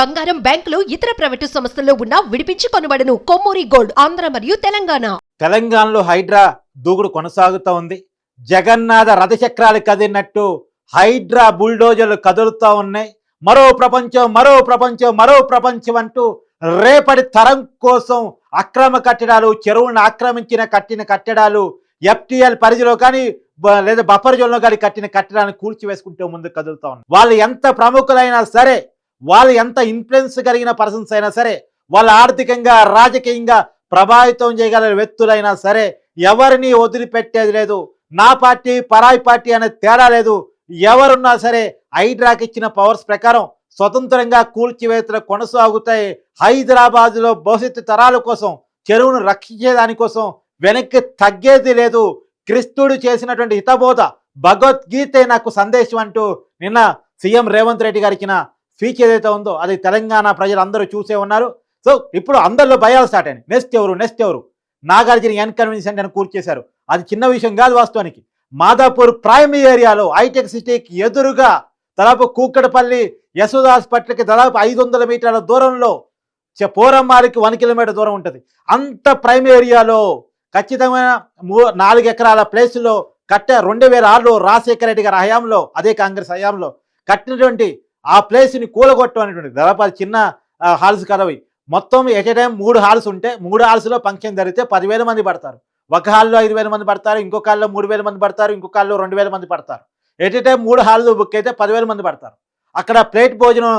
బంగారం బ్యాంకులు ఇతర ప్రైవేటు సంస్థల్లో ఉన్న విడిపించి కొనబడను. కొమ్మూరి గోల్డ్ ఆంధ్ర మరియు తెలంగాణ. తెలంగాణలో హైడ్రా దూకుడు కొనసాగుతూ ఉంది. జగన్నాథ రథచక్రాలు కదిలినట్టు హైడ్రా బుల్డోజర్లు కదులుతూ ఉన్నాయి. మరో ప్రపంచం మరో ప్రపంచం మరో ప్రపంచం అంటూ రేపటి తరం కోసం అక్రమ కట్టడాలు చెరువులను ఆక్రమించిన కట్టిన కట్టడాలు ఎఫ్టిఎల్ పరిధిలో కానీ లేదా బఫర్ జోన్లో కానీ కట్టిన కట్టడాలను కూల్చివేసుకుంటూ ముందుకు కదులుతా ఉన్నాయి. వాళ్ళు ఎంత ప్రముఖులైనా సరే వాళ్ళు ఎంత ఇన్ఫ్లుయెన్స్ కలిగిన పర్సన్స్ అయినా సరే వాళ్ళు ఆర్థికంగా రాజకీయంగా ప్రభావితం చేయగల వ్యక్తులైనా సరే ఎవరిని వదిలిపెట్టేది లేదు. నా పార్టీ పరాయి పార్టీ అనే తేడా లేదు. ఎవరున్నా సరే హైడ్రాకి ఇచ్చిన పవర్స్ ప్రకారం స్వతంత్రంగా కూల్చివేతలు కొనసాగుతాయి. హైదరాబాదులో భవిష్యత్తు తరాల కోసం చెరువును రక్షించేదానికోసం వెనక్కి తగ్గేది లేదు. క్రిస్తుడు చేసినటువంటి హితబోధ భగవద్గీతే నాకు సందేశం అంటూ నిన్న సీఎం రేవంత్ రెడ్డి గారు స్పీచ్ ఏదైతే ఉందో అది తెలంగాణ ప్రజలు అందరూ చూసే ఉన్నారు. సో ఇప్పుడు అందరిలో భయాలు స్టార్ట్ అయినాయి. నెక్స్ట్ ఎవరు? నెక్స్ట్ ఎవరు? నాగార్జున ఎన్కన్వీనియన్స్ అని కూర్చేశారు అది చిన్న విషయం కాదు వాస్తవానికి. మాదాపూర్ ప్రైమ్ ఏరియాలో హైటెక్ సిటీకి ఎదురుగా దాదాపు కూకడపల్లి యశోద హాస్పిటల్కి దాదాపు ఐదు వందల మీటర్ల దూరంలో చ- పోరమ్మారికి వన్ కిలోమీటర్ దూరం ఉంటుంది. అంత ప్రైమ్ ఏరియాలో ఖచ్చితమైన మూ నాలుగు ఎకరాల ప్లేస్లో కట్ట రెండు వేల ఆరులో రాజశేఖర రెడ్డి గారి హయాంలో అదే కాంగ్రెస్ హయాంలో కట్టినటువంటి ఆ ప్లేస్ని కూలగొట్టం అనేటువంటి దాదాపు అది చిన్న హాల్స్ కదవి మొత్తం ఎట్ ఏ టైం మూడు హాల్స్ ఉంటే మూడు హాల్స్లో ఫంక్షన్ జరిగితే పదివేల మంది పడతారు. ఒక హాల్లో ఐదు వేల మంది పడతారు ఇంకొక హాల్లో మూడు వేల మంది పడతారు ఇంకొక హాల్లో రెండు వేల మంది పడతారు. ఎట్ ఏ టైం మూడు హాల్లో బుక్ అయితే పదివేల మంది పడతారు. అక్కడ ప్లేట్ భోజనం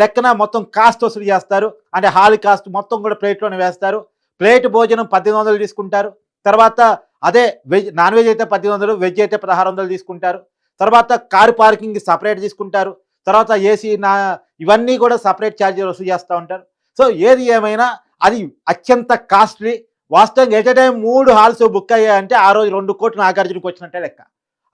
లెక్కన మొత్తం కాస్ట్ వసూలు చేస్తారు. అంటే హాల్ కాస్ట్ మొత్తం కూడా ప్లేట్లోనే వేస్తారు. ప్లేట్ భోజనం పద్దెనిమిది వందలు తీసుకుంటారు. తర్వాత అదే వెజ్ నాన్ వెజ్ అయితే పద్దెనిమిది వందలు వెజ్ అయితే పదహారు వందలు తీసుకుంటారు. తర్వాత కారు పార్కింగ్ సపరేట్ తీసుకుంటారు. తర్వాత ఏసీ నా ఇవన్నీ కూడా సపరేట్ ఛార్జీలు వసూలు చేస్తూ ఉంటారు. సో ఏది ఏమైనా అది అత్యంత కాస్ట్లీ. వాస్తవంగా ఎట్ టైం మూడు హాల్స్ బుక్ అయ్యాయంటే ఆ రోజు రెండు కోట్లు నాగార్జునకు వచ్చినట్టే లెక్క.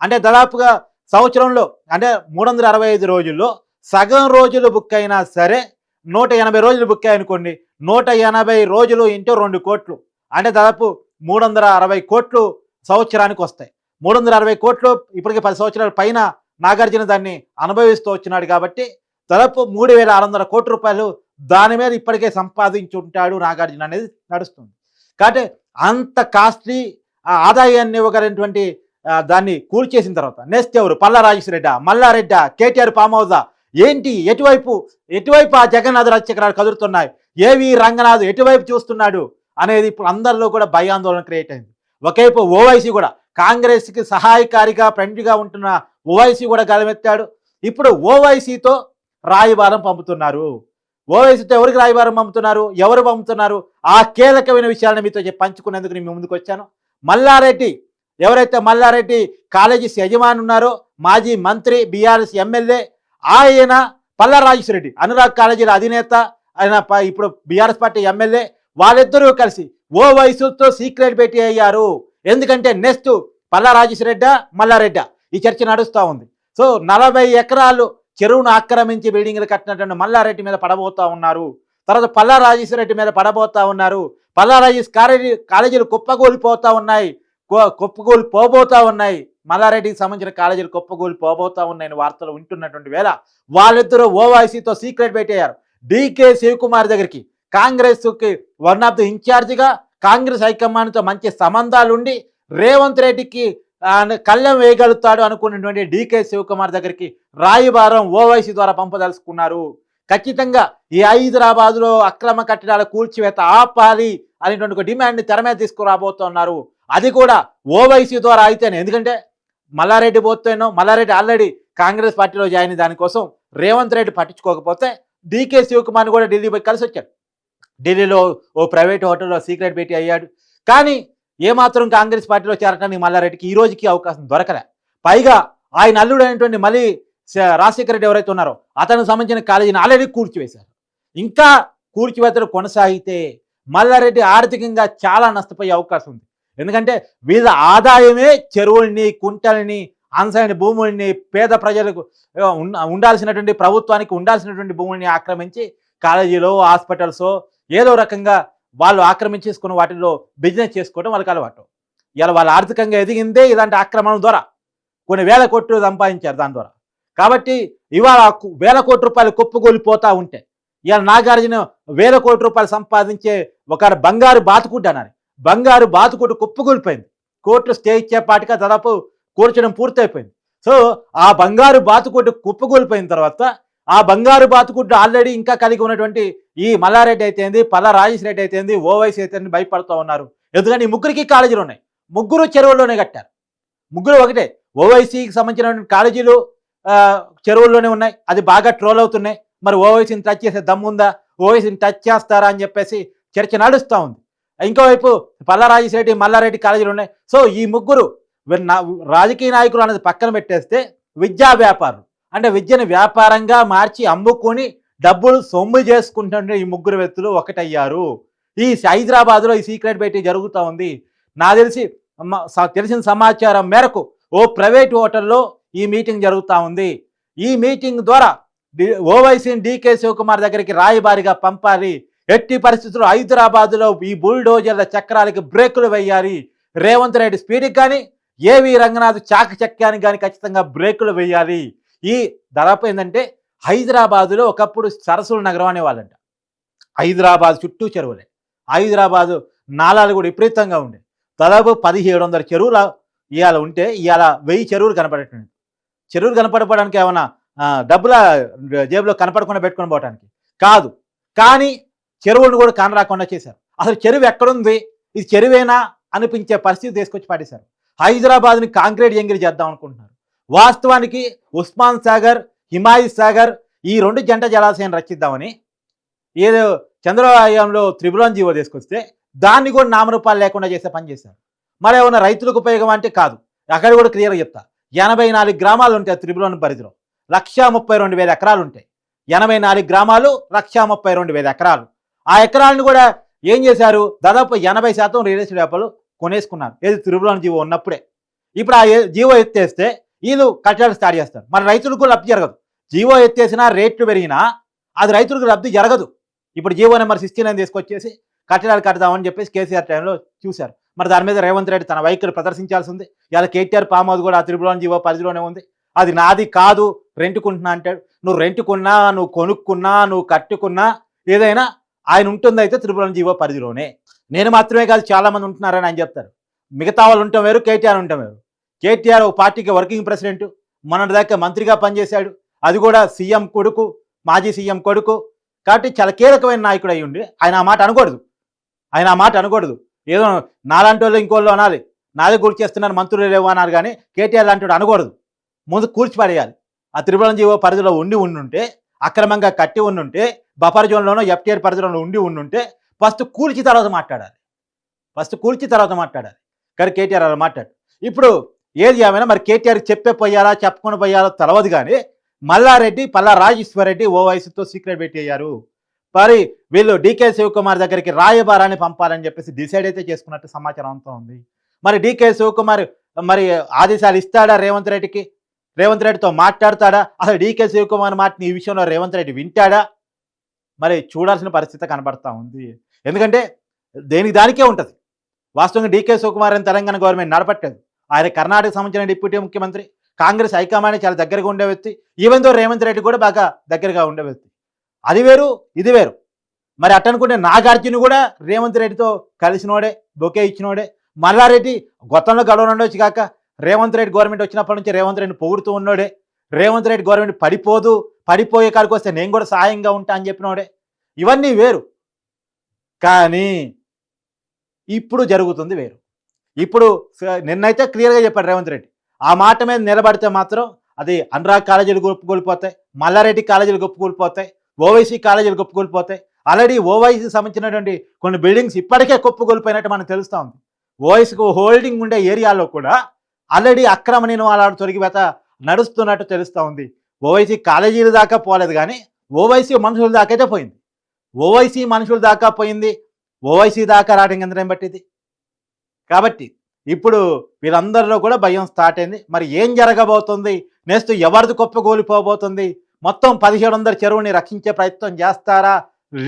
అంటే దాదాపుగా సంవత్సరంలో అంటే మూడు వందల అరవై ఐదు రోజుల్లో సగం రోజులు బుక్ అయినా సరే నూట ఎనభై రోజులు బుక్ అయ్యనుకోండి నూట ఎనభై రోజులు ఇంటూ రెండు కోట్లు. అంటే దాదాపు మూడు వందల అరవై కోట్లు సంవత్సరానికి వస్తాయి. మూడు వందల అరవై కోట్లు ఇప్పటికి పది సంవత్సరాల పైన నాగార్జున దాన్ని అనుభవిస్తూ వచ్చినాడు కాబట్టి దాదాపు మూడు వేల ఆరు వందల కోట్ల రూపాయలు దాని మీద ఇప్పటికే సంపాదించుంటాడు నాగార్జున అనేది నడుస్తుంది. కాబట్టి అంత కాస్ట్లీ ఆదాయాన్ని ఇవ్వగలిగినటువంటి దాన్ని కూల్చేసిన తర్వాత నెక్స్ట్ ఎవరు? పల్లా రాజేశ్వరెడ్డా మల్లారెడ్డ కేటీఆర్ ఫామ్ ఏంటి? ఎటువైపు ఎటువైపు ఆ జగన్నాథ రాజశేఖరాలు కదురుతున్నాయి ఏవి రంగనాథ్ ఎటువైపు చూస్తున్నాడు? అనేది ఇప్పుడు అందరిలో కూడా భయాందోళన క్రియేట్ అయింది. ఒకవైపు ఓవైసీ కూడా కాంగ్రెస్కి సహాయకారిగా ఫ్రెండ్గా ఉంటున్న ఓవైసీ కూడా గలమెత్తాడు. ఇప్పుడు ఓవైసీతో రాయబారం పంపుతున్నారు. ఓవైసీతో ఎవరికి రాయబారం పంపుతున్నారు? ఎవరు పంపుతున్నారు? ఆ కీలకమైన విషయాలను మీతో పంచుకునేందుకు నేను ముందుకు వచ్చాను. మల్లారెడ్డి ఎవరైతే మల్లారెడ్డి కాలేజీస్ యజమాని ఉన్నారో మాజీ మంత్రి బీఆర్ఎస్ ఎమ్మెల్యే ఆయన పల్లా రాజేశ్వరరెడ్డి అనురాగ్ కాలేజీల అధినేత ఆయన ఇప్పుడు బీఆర్ఎస్ పార్టీ ఎమ్మెల్యే వాళ్ళిద్దరూ కలిసి ఓ వయసుతో సీక్రెట్ పెట్టి అయ్యారు. ఎందుకంటే నెక్స్ట్ పల్లా రాజేశ్వరరెడ్డా మల్లారెడ్డ ఈ చర్చ నడుస్తూ ఉంది. సో నలభై ఎకరాలు చెరువును ఆక్రమించి బిల్డింగ్లు కట్టినటువంటి మల్లారెడ్డి మీద పడబోతూ ఉన్నారు. తర్వాత పల్లా రాజేశ్వరరెడ్డి మీద పడబోతూ ఉన్నారు. పల్లా రాజేష్ కాలేజీ కాలేజీలు కుప్పగూలిపోతూ ఉన్నాయి. కో- కుప్పగూలి పోబోతూ ఉన్నాయి. మల్లారెడ్డికి సంబంధించిన కాలేజీలు కుప్పగూలి పోబోతా ఉన్నాయని వార్తలు వింటున్నటువంటి వేళ వాళ్ళిద్దరూ ఓవైసీతో సీక్రెట్ పెట్టేయారు. డీకే శివకుమార్ దగ్గరికి. కాంగ్రెస్కి వన్ ఆఫ్ ది ఇన్ఛార్జిగా కాంగ్రెస్ హైకమాండ్తో మంచి సంబంధాలు ఉండి రేవంత్ రెడ్డికి కళ్ళెం వేయగలుగుతాడు అనుకున్నటువంటి డీకే శివకుమార్ దగ్గరికి రాయబారం ఓవైసీ ద్వారా పంపదలుచుకున్నారు. ఖచ్చితంగా ఈ హైదరాబాద్లో అక్రమ కట్టడాల కూల్చివేత ఆపాలి అనేటువంటి ఒక డిమాండ్ని తెర మీద తీసుకురాబోతున్నారు. అది కూడా ఓవైసీ ద్వారా అయితేనే. ఎందుకంటే మల్లారెడ్డి పోతేనో మల్లారెడ్డి ఆల్రెడీ కాంగ్రెస్ పార్టీలో జాయిన్ దానికోసం రేవంత్ రెడ్డి పట్టించుకోకపోతే డీకే శివకుమార్ని కూడా ఢిల్లీ పోయి కలిసి వచ్చాడు ఢిల్లీలో ఓ ప్రైవేట్ హోటల్లో సీక్రెట్ భేటీ అయ్యాడు. కానీ ఏమాత్రం కాంగ్రెస్ పార్టీలో చేరటానికి మల్లారెడ్డికి ఈ రోజుకి అవకాశం దొరకలే. పైగా ఆయన అల్లుడు మళ్ళీ రాజశేఖర రెడ్డి ఎవరైతే ఉన్నారో అతనికి సంబంధించిన కాలేజీని ఆల్రెడీ కూల్చివేశారు ఇంకా కూల్చివేతలు కొనసాగితే మల్లారెడ్డి ఆర్థికంగా చాలా నష్టపోయే అవకాశం ఉంది. ఎందుకంటే వీళ్ళ ఆదాయమే చెరువుల్ని కుంటల్ని అంశాన్ని భూముల్ని పేద ప్రజలకు ఉండాల్సినటువంటి ప్రభుత్వానికి ఉండాల్సినటువంటి భూముల్ని ఆక్రమించి కాలేజీలో హాస్పిటల్స్ ఏదో రకంగా వాళ్ళు ఆక్రమించేసుకున్న వాటిలో బిజినెస్ చేసుకోవడం వాళ్ళకి అలవాటు. ఇలా వాళ్ళు ఆర్థికంగా ఎదిగిందే ఇలాంటి ఆక్రమణ ద్వారా కొన్ని వేల కోట్లు సంపాదించారు దాని ద్వారా. కాబట్టి ఇవాళ వేల కోట్ల రూపాయలు కుప్పకూలిపోతా ఉంటే ఇవాళ నాగార్జున వేల కోట్ల రూపాయలు సంపాదించే ఒక బంగారు బాతుకుడ్డు అన్నారు. బంగారు బాతుకుడ్డు కుప్పకూలిపోయింది కోర్టు స్టే ఇచ్చేపాటిగా దాదాపు కూర్చడం పూర్తయిపోయింది. సో ఆ బంగారు బాతుకుడ్డు కుప్పకూలిపోయిన తర్వాత ఆ బంగారు బాతుకుడ్డు ఆల్రెడీ ఇంకా కలిగి ఉన్నటువంటి ఈ మల్లారెడ్డి అయితేంది పల్ల రాజేష్ రెడ్డి అయితేంది ఓవైసీ అయితే భయపడుతూ ఉన్నారు. ఎందుకంటే ఈ ముగ్గురికి కాలేజీలు ఉన్నాయి. ముగ్గురు చెరువుల్లోనే కట్టారు. ముగ్గురు ఒకటే. ఓవైసీకి సంబంధించినటువంటి కాలేజీలు చెరువుల్లోనే ఉన్నాయి. అది బాగా ట్రోల్ అవుతున్నాయి. మరి ఓవైసీని టచ్ చేసే దమ్ముందా ఓవైసీని టచ్ చేస్తారా అని చెప్పేసి చర్చ నడుస్తూ ఉంది. ఇంకోవైపు పల్లారాజేశ్వరెడ్డి మల్లారెడ్డి కాలేజీలు ఉన్నాయి. సో ఈ ముగ్గురు రాజకీయ నాయకులు అనేది పక్కన పెట్టేస్తే విద్యా వ్యాపారులు. అంటే విద్యను వ్యాపారంగా మార్చి అమ్ముకొని డబ్బులు సొమ్ము చేసుకుంటుంటే ఈ ముగ్గురు వ్యక్తులు ఒకటయ్యారు. ఈ హైదరాబాద్లో ఈ సీక్రెట్ బయట జరుగుతూ ఉంది. నా తెలిసి తెలిసిన సమాచారం మేరకు ఓ ప్రైవేట్ హోటల్లో ఈ మీటింగ్ జరుగుతూ ఉంది. ఈ మీటింగ్ ద్వారా ఓవైసీ ఓవైసీని డీకే శివకుమార్ దగ్గరికి రాయబారిగా పంపాలి. ఎట్టి పరిస్థితుల్లో హైదరాబాద్లో ఈ బుల్డోజర్ల చక్రాలకి బ్రేకులు వేయాలి. రేవంత్ రెడ్డి స్పీడ్కి కానీ ఏవి రంగనాథ్ చాకచక్యానికి కానీ ఖచ్చితంగా బ్రేకులు వేయాలి. ఈ దాదాపు ఏంటంటే హైదరాబాదులో ఒకప్పుడు సరస్సుల నగరం అనేవాళ్ళంట. హైదరాబాద్ చుట్టూ చెరువులే. హైదరాబాదు నాలాలు కూడా విపరీతంగా ఉండే. దాదాపు పదిహేడు వందల చెరువులు ఇవాళ ఉంటే ఇవాళ వెయ్యి చెరువులు కనపడేటండి చెరువులు కనపడడానికి ఏమైనా డబ్బుల జేబులో కనపడకుండా పెట్టుకొని పోవడానికి కాదు. కానీ చెరువులను కూడా కానరాకుండా చేశారు. అసలు చెరువు ఎక్కడుంది? ఇది చెరువేనా? అనిపించే పరిస్థితి తీసుకొచ్చి పాడేశారు హైదరాబాద్ని కాంక్రీట్ ఎంగిరి చేద్దాం అనుకుంటున్నారు. వాస్తవానికి ఉస్మాన్ సాగర్ హిమాయత్ సాగర్ ఈ రెండు జంట జలాశయం రక్షిద్దామని ఏదో చంద్రబాబులో త్రిపురం జీవో తీసుకొస్తే దాన్ని కూడా నామరూపాలు లేకుండా చేసే పని చేశారు. మరి ఏమైనా రైతులకు ఉపయోగం అంటే కాదు. అక్కడ కూడా క్లియర్గా చెప్తా. ఎనభై నాలుగు గ్రామాలు ఉంటాయి త్రిపురం పరిధిలో. లక్షా ముప్పై రెండు వేల ఎకరాలు ఉంటాయి. ఎనభై నాలుగు గ్రామాలు లక్షా ముప్పై రెండు వేల ఎకరాలు. ఆ ఎకరాలను కూడా ఏం చేశారు? దాదాపు ఎనభై శాతం రియల్ ఎస్టేట్ వ్యాపారులు కొనేసుకున్నారు. ఏది త్రిపురం జీవో ఉన్నప్పుడే. ఇప్పుడు ఆ ఏ- జీవో ఎత్తేస్తే వీళ్ళు కట్టడాలు స్టార్ట్ చేస్తారు. మన రైతులకు లబ్ధి జరగదు. జీవో ఎత్తేసినా రేట్లు పెరిగినా అది రైతులకు లబ్ధి జరగదు. ఇప్పుడు జీవో నెంబర్ సిక్స్టీ నైన్ తీసుకొచ్చేసి కట్టడాలు కడదామని చెప్పేసి కేసీఆర్ టైంలో చూశారు. మరి దాని మీద రేవంత్ రెడ్డి తన వైఖరి ప్రదర్శించాల్సి ఉంది ఇలా కేటీఆర్ పామ్ హౌస్ కూడా ఆ త్రిపురలోని జీవో పరిధిలోనే ఉంది. అది నాది కాదు రెంట్కుంటున్నా అంటాడు. నువ్వు రెంట్కున్నా నువ్వు కొనుక్కున్నా నువ్వు కట్టుకున్నా ఏదైనా ఆయన ఉంటుంది అయితే త్రిపురం జీవో పరిధిలోనే. నేను మాత్రమే కాదు చాలామంది ఉంటున్నారని ఆయన చెప్తారు. మిగతా వాళ్ళు ఉంటాం వేరు కేటీఆర్ ఉంటాం వేరు. కేటీఆర్ ఓ పార్టీకి వర్కింగ్ ప్రెసిడెంట్ మొన్నటి దాకా మంత్రిగా పనిచేశాడు. అది కూడా సీఎం కొడుకు మాజీ సీఎం కొడుకు. కాబట్టి చాలా కీలకమైన నాయకుడు అయి ఉండి ఆయన ఆ మాట అనకూడదు. ఆయన ఆ మాట అనకూడదు. ఏదో నాలాంటి వాళ్ళు ఇంకోళ్ళు అనాలి. నాదే గుర్తు చేస్తున్నారు మంత్రులు లేవు అన్నారు కానీ కేటీఆర్ లాంటి వాడు అనకూడదు. ముందు కూర్చిపడేయాలి ఆ త్రిపురం జీవో పరిధిలో ఉండి ఉండుంటే అక్రమంగా కట్టి ఉండుంటే బఫర్ జోన్లోనో ఎఫ్టీఆర్ పరిధిలో ఉండి ఉండుంటే ఫస్ట్ కూల్చి తర్వాత మాట్లాడాలి. ఫస్ట్ కూల్చి తర్వాత మాట్లాడాలి. కానీ కేటీఆర్ అలా మాట్లాడు. ఇప్పుడు ఏది ఏమైనా మరి కేటీఆర్ చెప్పే పోయాలా చెప్పుకొని పోయాలో తెలవదు కానీ మల్లారెడ్డి పల్లా రాజేశ్వరరెడ్డి ఓ వయసుతో సీక్రెట్ పెట్టేయారు. మరి వీళ్ళు డీకే శివకుమార్ దగ్గరికి రాయబారాన్ని పంపాలని చెప్పేసి డిసైడ్ అయితే చేసుకున్నట్టు సమాచారం అంతా ఉంది. మరి డీకే శివకుమార్ మరి ఆదేశాలు ఇస్తాడా రేవంత్ రెడ్డికి? రేవంత్ రెడ్డితో మాట్లాడతాడా? అసలు డీకే శివకుమార్ మాటని ఈ విషయంలో రేవంత్ రెడ్డి వింటాడా? మరి చూడాల్సిన పరిస్థితి కనబడతా ఉంది. ఎందుకంటే దేనికి దానికే ఉంటుంది. వాస్తవంగా డీకే శివకుమార్ అని తెలంగాణ గవర్నమెంట్ నడపట్టలేదు ఆయన కర్ణాటక సంబంధించిన డిప్యూటీ ముఖ్యమంత్రి కాంగ్రెస్ హైకమాండ్ చాలా దగ్గరగా ఉండే వ్యక్తి ఈవెన్తో రేవంత్ రెడ్డి కూడా బాగా దగ్గరగా ఉండే వ్యక్తి. అది వేరు ఇది వేరు. మరి అట్టనుకుంటే నాగార్జున కూడా రేవంత్ రెడ్డితో కలిసినోడే బొకే ఇచ్చినోడే. మల్లారెడ్డి గొత్తంలో గడవ ఉండొచ్చు కాక రేవంత్ రెడ్డి గవర్నమెంట్ వచ్చినప్పటి నుంచి రేవంత్ రెడ్డిని పొగుడుతూ ఉన్నాడే. రేవంత్ రెడ్డి గవర్నమెంట్ పడిపోదు పడిపోయే కాడికి వస్తే నేను కూడా సహాయంగా ఉంటా అని చెప్పినోడే. ఇవన్నీ వేరు. కానీ ఇప్పుడు జరుగుతుంది వేరు. ఇప్పుడు స- నిన్నైతే క్లియర్గా చెప్పాడు రేవంత్ రెడ్డి. ఆ మాట మీద నిలబడితే మాత్రం అది అనురాగ్ కాలేజీలు గొప్పకూలిపోతాయి మల్లారెడ్డి కాలేజీలు గొప్పకూలిపోతాయి ఓవైసీ కాలేజీలు గొప్పకూలిపోతాయి ఆల్రెడీ ఓవైసీ సంబంధించినటువంటి కొన్ని బిల్డింగ్స్ ఇప్పటికే కుప్పకూలిపోయినట్టు మనకు తెలుస్తూ ఉంది. ఓవైసీకి హోల్డింగ్ ఉండే ఏరియాలో కూడా ఆల్రెడీ అక్రమ నిర్మాణాలు తొలగివేత నడుస్తున్నట్టు తెలుస్తూ ఉంది. ఓవైసీ కాలేజీల దాకా పోలేదు కానీ ఓవైసీ మనుషుల దాకైతే పోయింది. ఓవైసీ మనుషుల దాకా పోయింది ఓవైసీ దాకా రావడం ఎంత పట్టింది? కాబట్టి ఇప్పుడు వీరందరిలో కూడా భయం స్టార్ట్ అయింది. మరి ఏం జరగబోతుంది? నెక్స్ట్ ఎవరిది కుప్పకూలిపోబోతుంది మొత్తం పదిహేడు వందల చెరువుని రక్షించే ప్రయత్నం చేస్తారా?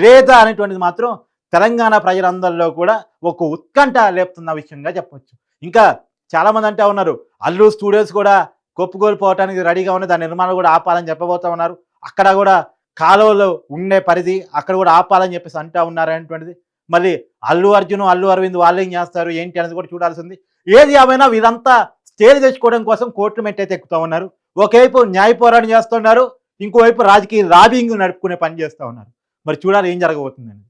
లేదా అనేటువంటిది మాత్రం తెలంగాణ ప్రజలందరిలో కూడా ఒక ఉత్కంఠ లేపుతున్న విషయంగా చెప్పవచ్చు ఇంకా చాలామంది అంటే ఉన్నారు అల్లు స్టూడియోస్ కూడా కొప్పుకోల్పోవటానికి రెడీగా ఉంది దాని నిర్మాణం కూడా ఆపాలని చెప్పబోతా ఉన్నారు. అక్కడ కూడా కాలువలో ఉండే పరిధి అక్కడ కూడా ఆపాలని చెప్పేసి అంటా ఉన్నారనేటువంటిది మళ్ళీ అల్లు అర్జున్ అల్లు అరవింద్ వాళ్ళు ఏం చేస్తారు ఏంటి అనేది కూడా చూడాల్సింది. ఏది ఏమైనా వీరంతా స్టేజ్ తెచ్చుకోవడం కోసం కోర్టు మెట్టయితే ఎక్కుతా ఉన్నారు. ఒకవైపు న్యాయ పోరాటం చేస్తున్నారు ఇంకోవైపు రాజకీయ రాబింగ్ నడుపుకునే పని చేస్తూ ఉన్నారు. మరి చూడాలి ఏం జరగబోతుందండి.